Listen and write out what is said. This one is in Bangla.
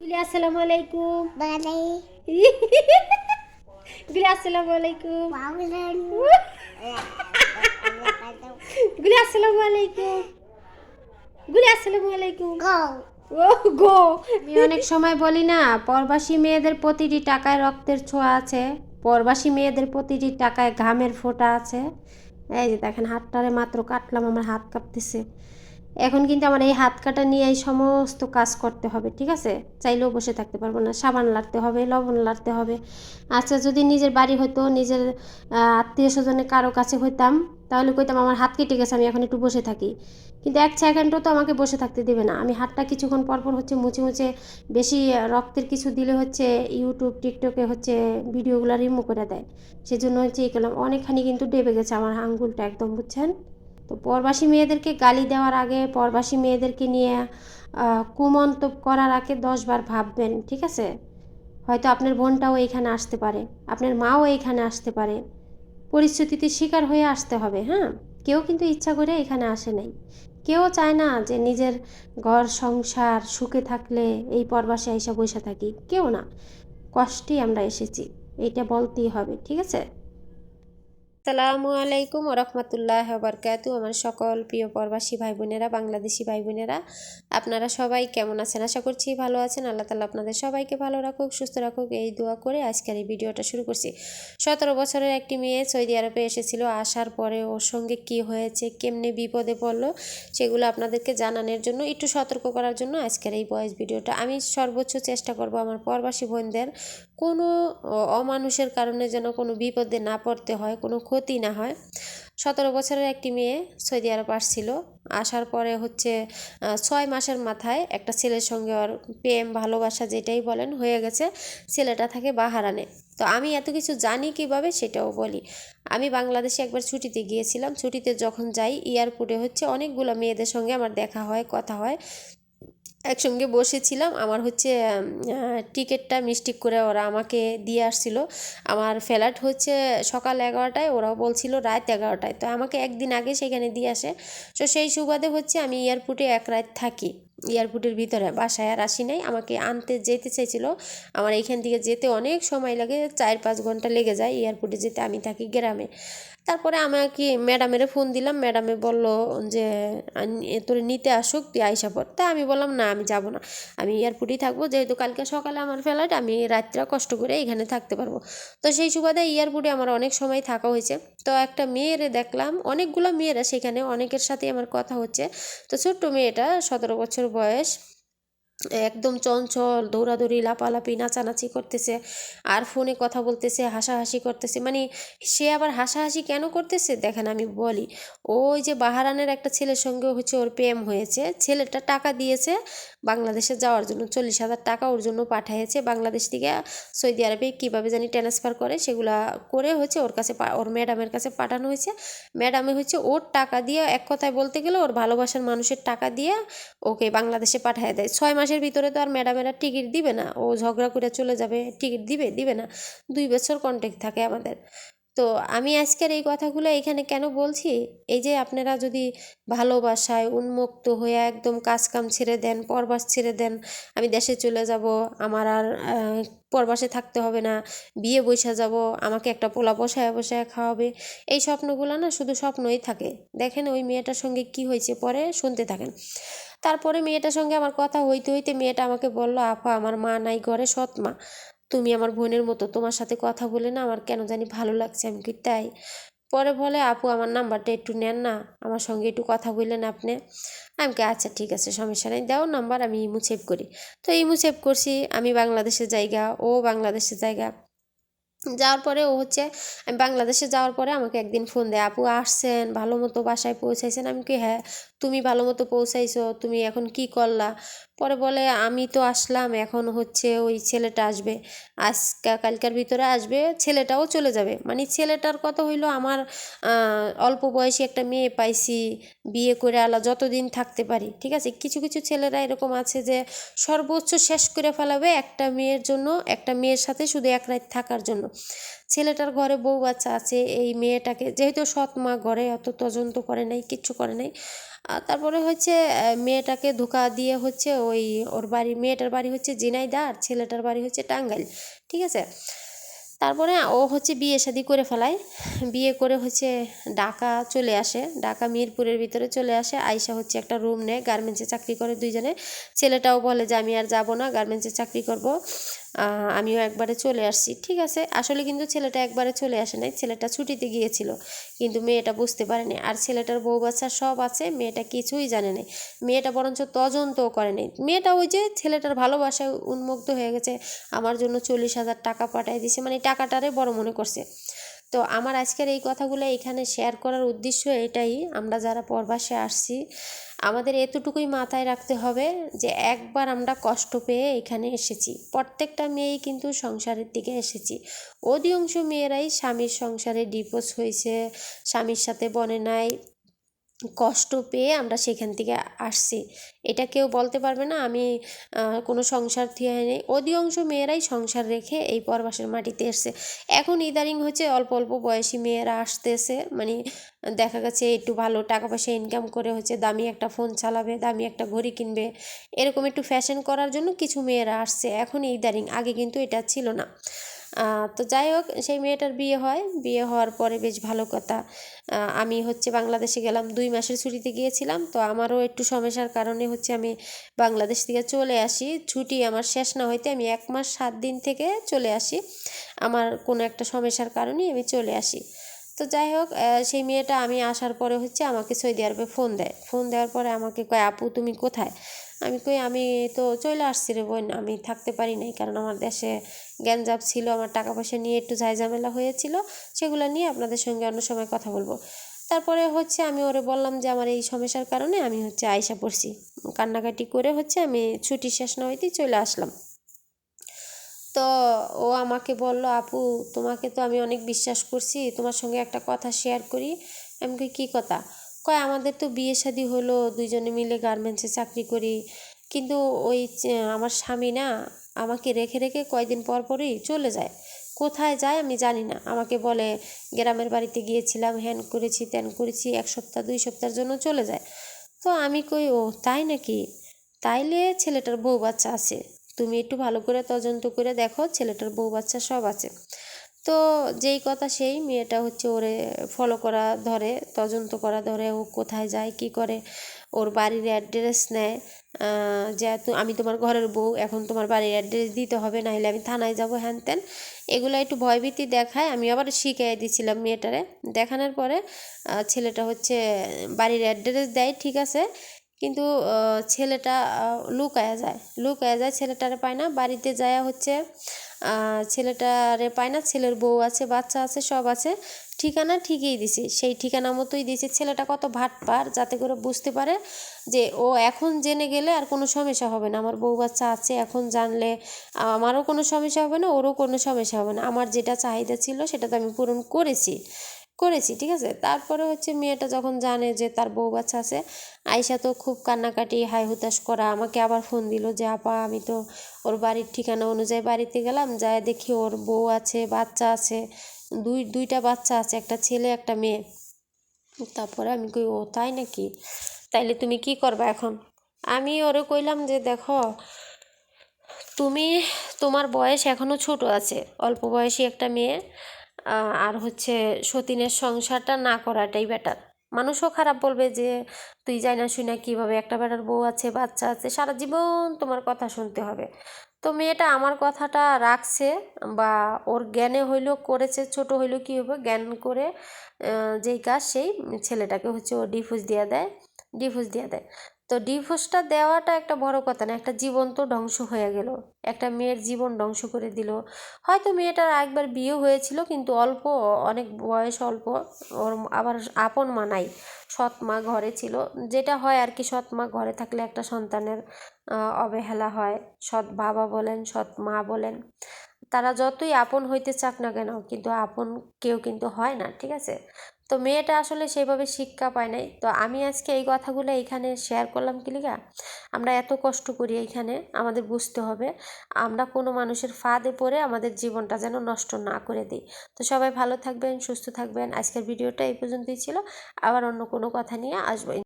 গুলি আসসালামু আলাইকুম আসসালামু আলাইকুম. গুলি আসসালামু আলাইকুম গুলি আসসালামু আলাইকুম. ও গো আমি অনেক সময় বলি না পরবাসী মেয়েদের প্রতিটি টাকায় রক্তের ছোঁয়া আছে পরবাসী মেয়েদের প্রতিটি টাকায় ঘামের ফোঁটা আছে। এই যে দেখেন হাতটারে মাত্র কাটলাম আমার হাত কাঁপতেছে। এখন কিন্তু আমার এই হাত কাটা নিয়ে এই সমস্ত কাজ করতে হবে, ঠিক আছে? চাইলেও বসে থাকতে পারব না। সাবান লাড়তে হবে, লবণ লাড়তে হবে। আচ্ছা যদি নিজের বাড়ি হতো নিজের আত্মীয় স্বজনের কারও কাছে হইতাম, তাহলে কইতাম আমার হাত কেটে গেছে, আমি এখন একটু বসে থাকি। কিন্তু এক সেকেন্ডও তো আমাকে বসে থাকতে দেবে না। আমি হাতটা কিছুক্ষণ পর পর হচ্ছে মুছে মুছে বেশি রক্তের কিছু দিলে হচ্ছে ইউটিউব টিকটকে হচ্ছে ভিডিওগুলো রিমুভ করে দেয়। সেজন্য হচ্ছে এই অনেকখানি কিন্তু ডেবে গেছে আমার আঙ্গুলটা একদম, বুঝছেন? তো পরবাসী মেয়েদেরকে গালি দেওয়ার আগে পরবাসী মেয়েদেরকে নিয়ে আহ, কুমন্তব্য করার আগে দশবার ভাববেন ঠিক আছে? হয়তো আপনার বোনটাও এইখানে আসতে পারে আপনার মাও এইখানে আসতে পারে। পরিস্থিতিতে শিকার হয়ে আসতে হবে হ্যাঁ? কেউ কিন্তু ইচ্ছা করে এখানে আসে নাই। কেউ চায় না যে নিজের ঘর সংসার সুখে থাকলে এই পরবাসে এসে বসে থাকি কেউ না। কষ্টেই আমরা এসেছি এইটা বলতেই হবে ঠিক আছে? আসসালামু আলাইকুম রহমতুল্লাহ বরকাতু আমার সকল প্রিয় প্রবাসী ভাই বোনেরা বাংলাদেশি ভাই বোনেরা আপনারা সবাই কেমন আছেন? আশা করছি ভালো আছেন। আল্লাহ তালা আপনাদের সবাইকে ভালো রাখুক, সুস্থ রাখুক। এই দোয়া করে আজকের এই ভিডিওটা শুরু করছি। সতেরো বছরের একটি মেয়ে সৌদি আরবে এসেছিল। আসার পরে ওর সঙ্গে কি হয়েছে, কেমনে বিপদে পড়ল, সেগুলো আপনাদেরকে জানানোর জন্য, একটু সতর্ক করার জন্য আজকের এই ভয়েস ভিডিওটা। আমি সর্বোচ্চ চেষ্টা করব আমার প্রবাসী বোনদের কোনো অমানুষের কারণে যেন কোনো বিপদে না পড়তে হয়, কোনো ক্ষতি না হয়। সতেরো বছরের একটি মেয়ে সৌদি আরব আসছিল। আসার পরে হচ্ছে ছয় মাসের মাথায় একটা ছেলের সঙ্গে ওর প্রেম, ভালোবাসা যেটাই বলেন হয়ে গেছে, ছেলেটা থাকে বাহারানে তো আমি এত কিছু জানি কীভাবে সেটাও বলি। আমি বাংলাদেশে একবার ছুটিতে গিয়েছিলাম। ছুটিতে যখন যাই, এয়ারপোর্টে হচ্ছে অনেকগুলো মেয়েদের সঙ্গে আমার দেখা হয়, কথা হয়। একসঙ্গে বসেছিলাম। আমার হচ্ছে টিকিটটা মিস্টেক করে ওরা আমাকে দিয়ে আসছিল। আমার ফ্লাইট হচ্ছে সকাল এগারোটায়, ওরাও বলছিল রাত এগারোটায়। তো আমাকে একদিন আগে সেখানে দিয়ে আসে। তো সেই সুবাদে হচ্ছে আমি এয়ারপোর্টে এক রাত থাকি। এয়ারপোর্টের ভিতরে, বাসায় আর আসি নাই। আমাকে আনতে যেতে চাইছিল। আমার এইখান থেকে যেতে অনেক সময় লাগে, চার পাঁচ ঘণ্টা লেগে যায়। এয়ারপোর্টে যেতে আমি থাকি গ্রামে। তারপরে আমাকে ম্যাডামের ফোন দিলাম। ম্যাডামে বলল যে তোরে নিতে আসুক, তুই আইসা পর তা আমি বললাম, না, আমি যাব না। আমি এয়ারপোর্টেই থাকব। যেহেতু কালকে সকালে আমার ফ্লাইট, আমি রাত্রে কষ্ট করে এখানে থাকতে পারব। তো সেই সুবাদে এয়ারপোর্টে আমার অনেক সময় থাকা হয়েছে। তো একটা মেয়েরে দেখলাম, অনেকগুলো মেয়েরা সেখানে, অনেকের সাথে আমার কথা হচ্ছে। তো ছোট্ট মেয়েটা সতেরো বছর বয়স। একদম চঞ্চল, দৌড়াদৌড়ি, লাপালাপি, নাচানাচি করতেছে। আর ফোনে কথা বলতেছে, হাসাহাসি করতেছে। মানে সে আবার হাসাহাসি কেন করতেছে? দেখেন আমি বলি, ওই যে বাহারানের একটা ছেলের সঙ্গে হচ্ছে ওর প্রেম হয়েছে। ছেলেটা টাকা দিয়েছে, বাংলাদেশে যাওয়ার জন্য চল্লিশ হাজার টাকা ওর জন্য পাঠিয়েছে। বাংলাদেশ থেকে সৌদি আরবে কীভাবে জানি ট্রান্সফার করে, সেগুলা করে হচ্ছে ওর কাছে ওর ম্যাডামের কাছে পাঠানো হয়েছে। ম্যাডামে হচ্ছে ওর টাকা দিয়ে এক কথায় বলতে গেলে ওর ভালোবাসার মানুষের টাকা দিয়ে ওকে বাংলাদেশে পাঠিয়ে দেয়। ছয় মাসের ভিতরে তো আর ম্যাডামেরা টিকিট দিবে না। ও ঝগড়া করে চলে যাবে টিকিট দিবে দিবে না। দুই বছর কন্ট্যাক্ট থাকে আমাদের। তো আমি আজকের এই কথাগুলো এখানে কেন বলছি? এই যে আপনারা যদি ভালোবাসায় উন্মুক্ত হয়ে একদম কাজ কাম ছেড়ে দেন, পরবাস ছেড়ে দেন, আমি দেশে চলে যাব, আমার আর পরবাসে থাকতে হবে না, বিয়ে বসে যাব, আমাকে একটা পোলা বসায় বসায় খাওয়াবে, এই স্বপ্নগুলো না শুধু স্বপ্নই থাকে। দেখেন ওই মেয়েটার সঙ্গে কি হয়েছে, পরে শুনতে থাকেন। তারপরে মেয়েটার সঙ্গে আমার কথা হইতে হইতে মেয়েটা আমাকে বলল আপা আমার মা নাই ঘরে, সৎ মা। তুমি আমার বোনের মতো, তোমার সাথে কথা বলে না আমার কেন জানি ভালো লাগছে আমি কি তাই? পরে বলে, আপু, আমার নাম্বারটা একটু নেন না, আমার সঙ্গে একটু কথা বললেন আপনি। আমি কি আচ্ছা ঠিক আছে, সমস্যা নেই, দাও নাম্বার, আমি ইমু সেভ করি। তো ইমু সেভ করছি, আমি বাংলাদেশের জায়গা, ও বাংলাদেশের জায়গা। যাওয়ার পরে ও হচ্ছে, আমি বাংলাদেশে যাওয়ার পরে আমাকে একদিন ফোন দেয়, আপু, আসছেন, ভালো মতো বাসায় পৌঁছাইছেন? আমি কি হ্যাঁ। তুমি ভালো মতো পৌঁছাইছো, তুমি এখন কি করলা? পরে বলে, আমি তো আসলাম, এখন হচ্ছে ওই ছেলেটা আসবে। আজকা, কালকার ভিতরে আসবে, ছেলেটাও চলে যাবে। মানে ছেলেটার কথা হইল আমার অল্প বয়সী একটা মেয়ে পাইছি, বিয়ে করে আলা যতদিন থাকতে পারি, ঠিক আছে? কিছু কিছু ছেলেরা এরকম আছে যে সর্বোচ্চ শেষ করে ফেলাবে একটা মেয়ের জন্য, একটা মেয়ের সাথে শুধু এক রাত থাকার জন্য। ছেলেটার ঘরে বউ বাচ্চা আছে, এই মেয়েটাকে, যেহেতু সৎ মা ঘরে, অত তদন্ত করে নাই, কিচ্ছু করে নাই। তারপরে হচ্ছে মেয়েটাকে ধোকা দিয়ে হচ্ছে ওই ওর বাড়ি, মেয়েটার বাড়ি হচ্ছে জিনাইদা আর ছেলেটার বাড়ি হচ্ছে টাঙ্গাইল, ঠিক আছে? তারপরে ও হচ্ছে বিয়ে শাদি করে ফেলায়। বিয়ে করে হচ্ছে ঢাকা চলে আসে, ঢাকা মিরপুরের ভিতরে চলে আসে। আয়সা হচ্ছে একটা রুম নেয় গার্মেন্টসে চাকরি করে দুইজনে। ছেলেটাও বলে যে, আমি আর যাব না গার্মেন্টসে চাকরি করব। আমিও একবারে চলে আসছি। ঠিক আছে? আসলে কিন্তু ছেলেটা একবারে চলে আসে নাই। ছেলেটা ছুটিতে গিয়েছিল। কিন্তু মেয়েটা বুঝতে পারেনি। আর ছেলেটার বউ বাচ্চা সব আছে। মেয়েটা কিছুই জানে নাই। মেয়েটা বরঞ্চ তদন্তও করে নাই। মেয়েটা ওই যে ছেলেটার ভালোবাসায় উন্মুক্ত হয়ে গেছে। আমার জন্য চল্লিশ হাজার টাকা পাঠিয়ে দিছে মানে টাকাটারে বড় মনে করছে। তো আমার আজকের এই কথাগুলো এখানে শেয়ার করার উদ্দেশ্য এটাই, আমরা যারা পরবাসে আসছি, আমাদের এতটুকুই মাথায় রাখতে হবে যে একবার আমরা কষ্ট পেয়ে এখানে এসেছি। প্রত্যেকটা মেয়েই কিন্তু সংসারের দিকে এসেছি। অধিকাংশ মেয়েরাই স্বামীর সংসারে ডিভোর্স হয়েছে, স্বামীর সাথে বনে নাই। কষ্ট পেয়ে আমরা সেখান থেকে আসছি। এটা কেউ বলতে পারবে না, আমি কোনো সংসার থেকে নেই অধিকাংশ মেয়েরাই সংসার রেখে এই পরবাসের মাটিতে এসছে। এখন ইদারিং হচ্ছে অল্প অল্প বয়সী মেয়েরা আসতেছে মানে দেখা গেছে একটু ভালো টাকা পয়সা ইনকাম করে হচ্ছে দামি একটা ফোন চালাবে, দামি একটা ঘড়ি কিনবে। এরকম একটু ফ্যাশন করার জন্য কিছু মেয়েরা আসছে। এখন ইদারিং আগে কিন্তু এটা ছিল না। তো যাই হোক, সেই মেয়েটার বিয়ে হয়। বিয়ে হওয়ার পরে বেশ ভালো কথা। আমি হচ্ছে বাংলাদেশে গেলাম, দুই মাসের ছুটিতে গিয়েছিলাম। তো আমারও একটু সমস্যার কারণে হচ্ছে আমি বাংলাদেশ থেকে চলে আসি। ছুটি আমার শেষ না হইতে আমি এক মাস সাত দিন থেকে চলে আসি। আমার কোনো একটা সমস্যার কারণেই আমি চলে আসি। তো যাই হোক সেই মেয়েটা আমি আসার পরে হচ্ছে আমাকে সৌদি আরবে ফোন দেয়। ফোন দেওয়ার পরে আমাকে কয়, আপু, তুমি কোথায়? আমি কই, আমি তো চলে আসছি রে বোন, আমি থাকতে পারি নাই কারণ আমার দেশে গ্যাঞ্জাম ছিল, আমার টাকা পয়সা নিয়ে একটু ঝামেলা হয়েছিল, সেগুলো নিয়ে আপনাদের সঙ্গে অন্য সময় কথা বলব। তারপরে হচ্ছে আমি ওরে বললাম যে আমার এই সমস্যার কারণে আমি হচ্ছে আয়সা পড়ছি। কান্নাকাটি করে হচ্ছে আমি ছুটি শেষ না হইতেই চলে আসলাম। তো ও আমাকে বলল, আপু, তোমাকে তো আমি অনেক বিশ্বাস করছি, তোমার সঙ্গে একটা কথা শেয়ার করি। আমি কী কথা? কয়, আমাদের তো বিয়ে শাদি হলো, দুইজনে মিলে গার্মেন্টসে চাকরি করি। কিন্তু ওই আমার স্বামী না, আমাকে রেখে রেখে কয়দিন পর পরই চলে যায়। কোথায় যায় আমি জানি না। আমাকে বলে, গ্রামের বাড়িতে গিয়েছিলাম হ্যান করেছি, ত্যান করেছি, এক সপ্তাহ, দুই সপ্তাহের জন্য চলে যায়। তো আমি কই, ও, তাই নাকি? তাইলে ছেলেটার বউ বাচ্চা আছে। তুমি একটু ভালো করে তদন্ত করে দেখো, ছেলেটার বউ বাচ্চা সব আছে। তো যেই কথা সেই মেয়েটা হচ্ছে ওরে ফলো করা ধরে, তদন্ত করা ধরে, ও কোথায় যায়, কি করে, ওর বাড়ির অ্যাড্রেস নেয়। যে আমি তোমার ঘরের বউ, এখন তোমার বাড়ির অ্যাড্রেস দিতে হবে, নাহলে আমি থানায় যাব, হ্যান ত্যান। এগুলো একটু ভয়ভীতি দেখায়, আমি আবার শিখিয়ে দিয়েছিলাম মেয়েটারে। দেখানোর পরে ছেলেটা হচ্ছে বাড়ির অ্যাড্রেস দেয়, ঠিক আছে, কিন্তু ছেলেটা লুকায়া যায়। লুকায়া যায়, ছেলেটারে পায় না। বাড়িতে যায় হচ্ছে ছেলেটারে পায় না, ছেলের বউ আছে, বাচ্চা আছে, সব আছে। ঠিকানা ঠিকই দিছে, সেই ঠিকানা মতোই দিয়েছি ছেলেটা কত ভাট পার যাতে করে বুঝতে পারে যে ও এখন জেনে গেলে আর কোনো সমস্যা হবে না। আমার বউ বাচ্চা আছে, এখন জানলে আমারও কোনো সমস্যা হবে না, ওরও কোনো সমস্যা হবে না। আমার যেটা চাহিদা ছিল সেটা তো আমি পূরণ করেছি। করেছি, ঠিক আছে? তারপরে হচ্ছে মেয়েটা যখন জানে যে তার বউ বাচ্চা আছে আয়সা তো খুব কান্নাকাটি, হাই হুতাশ করা, আমাকে আবার ফোন দিল যে, আপা, আমি তো ওর বাড়ির ঠিকানা অনুযায়ী বাড়িতে গেলাম যায় দেখি ওর বউ আছে, বাচ্চা আছে, দুই, দুইটা বাচ্চা আছে, একটা ছেলে, একটা মেয়ে। তারপরে আমি কই, ও, তাই নাকি? তাইলে তুমি কি করবা এখন? আমি ওরে কইলাম যে, দেখো, তুমি তোমার বয়স এখনও ছোট আছে, অল্প বয়সী একটা মেয়ে আর হচ্ছে সতীনের সংসারটা না করাটাই বেটার মানুষও খারাপ বলবে যে, তুই যাই না শুই না কীভাবে একটা বেটার বউ আছে, বাচ্চা আছে, সারা জীবন তোমার কথা শুনতে হবে। তো মেয়েটা আমার কথাটা রাখছে বা ওর জ্ঞানে হইলেও করেছে, ছোট হইলেও কী হবে, জ্ঞান করে যেই কাজ, সেই ছেলেটাকে হচ্ছে ও ডিভোর্স দিয়ে দেয় ডিভোর্স দিয়ে দেয়। তো ডিভোর্সটা দেওয়াটা একটা বড় কথা না, একটা জীবন তো ধ্বংস হয়ে গেল। একটা মেয়ের জীবন ধ্বংস করে দিল। হয়তো মেয়েটার একবার বিয়ে হয়েছিল, কিন্তু অল্প, অনেক বয়স অল্প, ওর আবার আপন মা নাই। সৎ মা ঘরে ছিল। যেটা হয় আর কি, সৎ মা ঘরে থাকলে একটা সন্তানের অবহেলা হয়। সৎ বাবা বলেন, সৎ মা বলেন, তারা যতই আপন হইতে চাক না কেন, কিন্তু আপন কেউ কিন্তু হয় না, ঠিক আছে? তো মেয়েটা আসলে সেইভাবে শিক্ষা পায় নাই। তো আমি আজকে এই কথাগুলো এইখানে শেয়ার করলাম কি লিগা? আমরা এত কষ্ট করি এইখানে আমাদের বুঝতে হবে। আমরা কোনো মানুষের ফাঁদে পড়ে আমাদের জীবনটা যেন নষ্ট না করে দিই। তো সবাই ভালো থাকবেন, সুস্থ থাকবেন। আজকের ভিডিওটা এই পর্যন্তই ছিল। আবার অন্য কোনো কথা নিয়ে আসব।